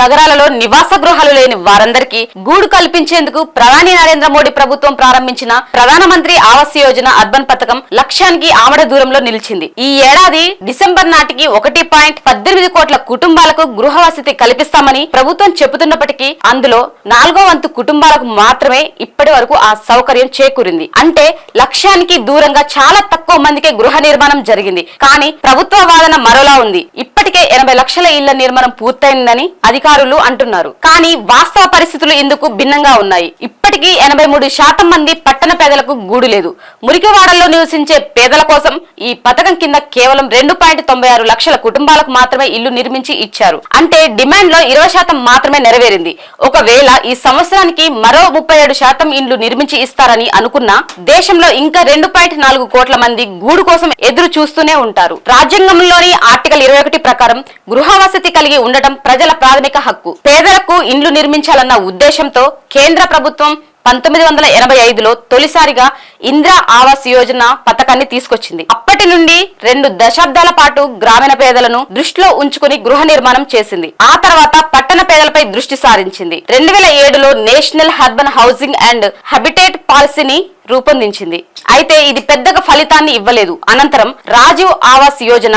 నగరాలలో నివాస గృహాలు లేని వారందరికీ గూడు కల్పించేందుకు ప్రధాని నరేంద్ర మోడీ ప్రభుత్వం ప్రారంభించిన ప్రధానమంత్రి ఆవాస్ యోజన అర్బన్ పథకం లక్ష్యానికి ఆమడ దూరంలో నిలిచింది. ఈ ఏడాది డిసెంబర్ నాటికి ఒకటి పాయింట్ పద్దెనిమిది కోట్ల కుటుంబాలకు గృహ వసతి కల్పిస్తామని ప్రభుత్వం చెబుతున్నప్పటికీ అందులో నాలుగో వంతు కుటుంబాలకు మాత్రమే ఇప్పటి వరకు ఆ సౌకర్యం చేకూరింది. అంటే లక్ష్యానికి దూరంగా చాలా తక్కువ మందికే గృహ నిర్మాణం జరిగింది. కానీ ప్రభుత్వ వాదన మరోలా ఉంది. ఇప్పటికే ఎనభై లక్షల ఇళ్ళ నిర్మాణం పూర్తయిందని అధికారులు అంటున్నారు. కానీ వాస్తవ పరిస్థితులు ఇందుకు భిన్నంగా ఉన్నాయి. ఇప్పటికీ ఎనభై మూడు శాతం మంది పట్టణ పేదలకు గూడు లేదు. మురికివాడల్లో నివసించే పేదల కోసం ఈ పథకం కింద కేవలం రెండు పాయింట్ తొంభై ఆరు లక్షల కుటుంబాలకు మాత్రమే ఇల్లు నిర్మించి ఇచ్చారు. అంటే డిమాండ్లో ఇరవై శాతం మాత్రమే నెరవేరింది. ఒకవేళ ఈ సంవత్సరానికి మరో ముప్పై ఏడు శాతం ఇండ్లు నిర్మించి ఇస్తారని అనుకున్నా దేశంలో ఇంకా రెండు పాయింట్ నాలుగు కోట్ల మంది గూడు కోసం ఎదురు చూస్తూనే ఉంటారు. రాజ్యాంగంలోని ఆర్టికల్ ఇరవై ఒకటి ప్రకారం గృహ వసతి కలిగి ఉండటం ప్రజల ప్రాథమిక హక్కు. పేదలకు ఇండ్లు నిర్మించాలన్న ఉద్దేశంతో కేంద్ర ప్రభుత్వం పంతొమ్మిది వందల ఎనభై ఐదులో తొలిసారిగా ఇందిరా ఆవాస్ యోజన పథకాన్ని తీసుకొచ్చింది. అప్పటి నుండి రెండు దశాబ్దాల పాటు గ్రామీణ పేదలను దృష్టిలో ఉంచుకుని గృహ నిర్మాణం చేసింది. ఆ తర్వాత పట్టణ పేదలపై దృష్టి సారించింది. రెండు వేల ఏడులో national urban housing and habitat పాలసీని రూపొందించింది. అయితే ఇది పెద్దగా ఫలితాన్ని ఇవ్వలేదు. అనంతరం రాజీవ్ ఆవాస్ యోజన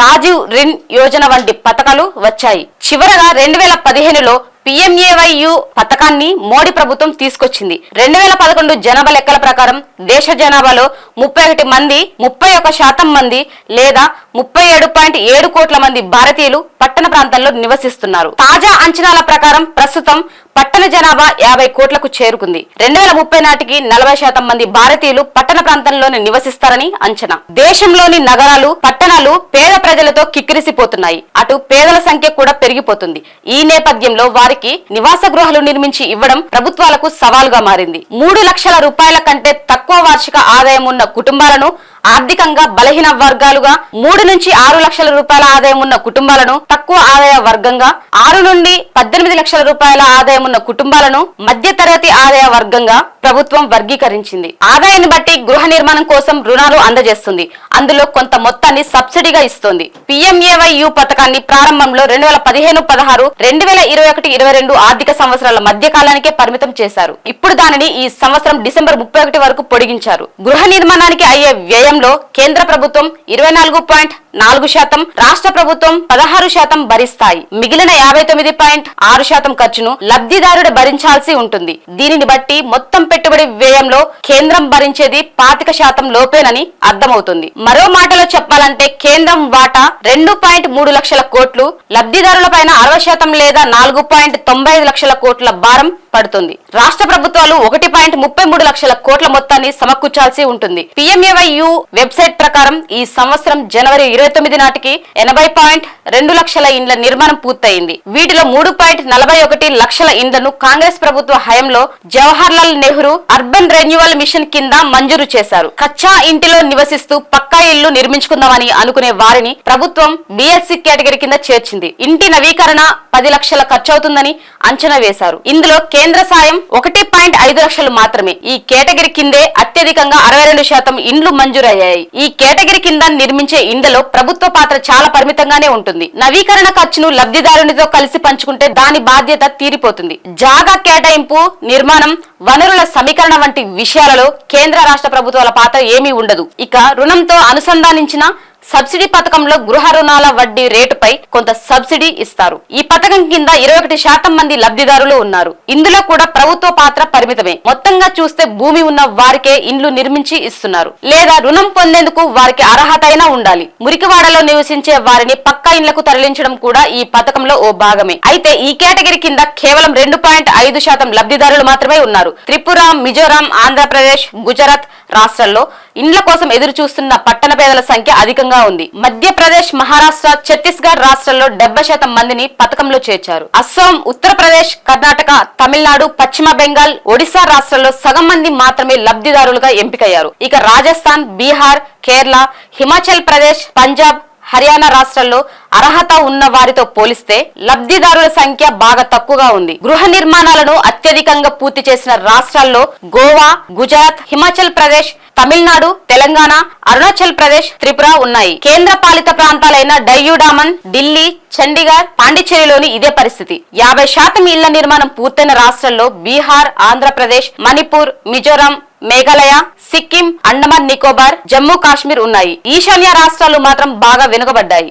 రాజీవ్ రిన్ యోజన వంటి పథకాలు వచ్చాయి. చివరగా రెండు వేల పదిహేనులో పిఎంఏవైయు పథకాన్ని మోడీ ప్రభుత్వం తీసుకొచ్చింది. రెండు వేల పదకొండు జనాభా లెక్కల ప్రకారం దేశ జనాభాలో ముప్పై ఒకటి మంది ముప్పై ఒక శాతం మంది లేదా ముప్పై ఏడు పాయింట్ ఏడు కోట్ల మంది భారతీయులు పట్టణ ప్రాంతాల్లో నివసిస్తున్నారు. తాజా అంచనాల ప్రకారం ప్రస్తుతం పట్టణ జనాభా యాభై కోట్లకు చేరుకుంది. రెండు వేల ముప్పై నాటికి నలభై శాతం మంది భారతీయులు పట్టణ ప్రాంతంలోనే నివసిస్తారని అంచనా. దేశంలోని నగరాలు పట్టణాలు పేద ప్రజలతో కిక్కిరిసిపోతున్నాయి. అటు పేదల సంఖ్య కూడా పెరిగిపోతుంది. ఈ నేపథ్యంలో వారికి నివాస గృహాలు నిర్మించి ఇవ్వడం ప్రభుత్వాలకు సవాలుగా మారింది. మూడు లక్షల రూపాయల కంటే తక్కువ వార్షిక ఆదాయం ఉన్న కుటుంబాలను ఆర్థికంగా బలహీన వర్గాలుగా మూడు నుంచి ఆరు లక్షల రూపాయల ఆదాయం ఉన్న కుటుంబాలను తక్కువ ఆదాయ వర్గంగా ఆరు నుండి పద్దెనిమిది లక్షల రూపాయల ఆదాయం ఉన్న కుటుంబాలను మధ్య తరగతి ఆదాయ వర్గంగా ప్రభుత్వం వర్గీకరించింది. ఆదాయాన్ని బట్టి గృహ నిర్మాణం కోసం రుణాలు అందజేస్తుంది. అందులో కొంత మొత్తాన్ని సబ్సిడీగా ఇస్తోంది. పిఎంఏవైయు పథకాన్ని ప్రారంభంలో రెండు వేల పదిహేను పదహారు రెండు వేల ఇరవై ఒకటి ఇరవై రెండు ఆర్థిక సంవత్సరాల మధ్య కాలానికే పరిమితం చేశారు. ఇప్పుడు దానిని ఈ సంవత్సరం డిసెంబర్ ముప్పై ఒకటి వరకు పొడిగించారు. గృహ నిర్మాణానికి అయ్యే వ్యయంలో కేంద్ర ప్రభుత్వం ఇరవై నాలుగు పాయింట్ నాలుగు శాతం రాష్ట్ర ప్రభుత్వం పదహారు శాతం భరిస్తాయి. మిగిలిన యాభై తొమ్మిది పాయింట్ ఆరు శాతం ఖర్చును లబ్ధిదారుడు భరించాల్సి ఉంటుంది. దీనిని బట్టి మొత్తం పెట్టుబడి వ్యయంలో కేంద్రం భరించేది పాతిక శాతం లోపేనని అర్థమవుతుంది. మరో మాటలో చెప్పాలంటే కేంద్రం వాటా రెండు పాయింట్ మూడు లక్షల కోట్లు లబ్ధిదారుల పైన అరవై శాతం లేదా నాలుగు పాయింట్ తొంభై ఐదు లక్షల కోట్ల భారం పడుతుంది. రాష్ట్ర ప్రభుత్వాలు ఒకటి పాయింట్ ముప్పై మూడు లక్షల కోట్ల మొత్తాన్ని సమకూర్చాల్సి ఉంటుంది. పిఎంఏవైయు వెబ్సైట్ ప్రకారం ఈ సంవత్సరం జనవరి ఇరవై తొమ్మిది నాటికి ఎనభై పాయింట్ రెండు లక్షల ఇండ్ల నిర్మాణం పూర్తయింది. వీటిలో మూడు పాయింట్ నలభై ఒకటి లక్షల ఇండ్లను కాంగ్రెస్ ప్రభుత్వ హయాంలో Jawahar Lal Nehru urban renewal mission కింద మంజూరు చేశారు. కచ్చా ఇంటిలో నివసిస్తూ పక్కా ఇల్లు నిర్మించుకుందామని అనుకునే వారిని ప్రభుత్వం బిఎస్సి కేటగిరీ కింద చేర్చింది. ఇంటి నవీకరణ పది లక్షల ఖర్చవుతుందని అంచనా వేశారు. ఇందులో కేంద్ర సాయం ఒకటి పాయింట్ ఐదు లక్షలు మాత్రమే. ఈ కేటగిరీ కిందే అత్యధికంగా అరవై రెండు శాతం ఇండ్లు మంజూరయ్యాయి. ఈ కేటగిరీ కింద నిర్మించే ఇండ్లలో ప్రభుత్వ పాత్ర చాలా పరిమితంగానే ఉంటుంది. నవీకరణ ఖర్చును లబ్ధిదారునితో కలిసి పంచుకుంటే దాని బాధ్యత తీరిపోతుంది. జాగా కేటాయింపు నిర్మాణం వనరుల సమీకరణ వంటి విషయాలలో కేంద్ర రాష్ట్ర ప్రభుత్వాల పాత్ర ఏమీ ఉండదు. ఇక రుణంతో అనుసంధానించిన సబ్సిడీ పథకంలో గృహ రుణాల వడ్డీ రేటుపై కొంత సబ్సిడీ ఇస్తారు. ఈ పథకం కింద ఇరవై ఒకటి శాతం మంది లబ్ధిదారులు ఉన్నారు. ఇందులో కూడా ప్రభుత్వ పాత్ర పరిమితమే. మొత్తంగా చూస్తే భూమి ఉన్న వారికే ఇండ్లు నిర్మించి ఇస్తున్నారు. లేదా రుణం పొందేందుకు వారికి అర్హత అయినా ఉండాలి. మురికివాడలో నివసించే వారిని పక్కా ఇండ్లకు తరలించడం కూడా ఈ పథకంలో ఓ భాగమే. అయితే ఈ కేటగిరీ కింద కేవలం రెండు పాయింట్ ఐదు శాతం లబ్ధిదారులు మాత్రమే ఉన్నారు. త్రిపుర మిజోరాం ఆంధ్రప్రదేశ్ గుజరాత్ రాష్ట్రంలో ఇండ్ల కోసం ఎదురు చూస్తున్న పట్టణ పేదల సంఖ్య అధికంగా ఉంది. మధ్యప్రదేశ్ మహారాష్ట్ర ఛత్తీస్గఢ్ రాష్ట్రాల్లో డెబ్బై శాతం మందిని పథకంలో చేర్చారు. అస్సాం ఉత్తరప్రదేశ్ కర్ణాటక తమిళనాడు పశ్చిమ బెంగాల్ ఒడిశా రాష్ట్రాల్లో సగం మంది మాత్రమే లబ్ధిదారులుగా ఎంపికయ్యారు. ఇక రాజస్థాన్ బీహార్ కేరళ హిమాచల్ ప్రదేశ్ పంజాబ్ హర్యానా రాష్ట్రాల్లో అర్హత ఉన్న వారితో పోలిస్తే లబ్ధిదారుల సంఖ్య బాగా తక్కువగా ఉంది. గృహ నిర్మాణాలను అత్యధికంగా పూర్తి చేసిన రాష్ట్రాల్లో గోవా గుజరాత్ హిమాచల్ ప్రదేశ్ తమిళనాడు తెలంగాణ అరుణాచల్ ప్రదేశ్ త్రిపుర ఉన్నాయి. కేంద్ర పాలిత ప్రాంతాలైన డయ్యూడామన్ ఢిల్లీ చండీగఢ్ పాండిచ్చేరిలోని ఇదే పరిస్థితి. యాభై శాతం ఇళ్ళ నిర్మాణం పూర్తయిన రాష్ట్రాల్లో బీహార్ ఆంధ్రప్రదేశ్ మణిపూర్ మిజోరాం మేఘాలయ సిక్కిం అండమాన్ నికోబార్ జమ్మూ కాశ్మీర్ ఉన్నాయి. ఈశాన్య రాష్ట్రాలు మాత్రం బాగా వెనుకబడ్డాయి.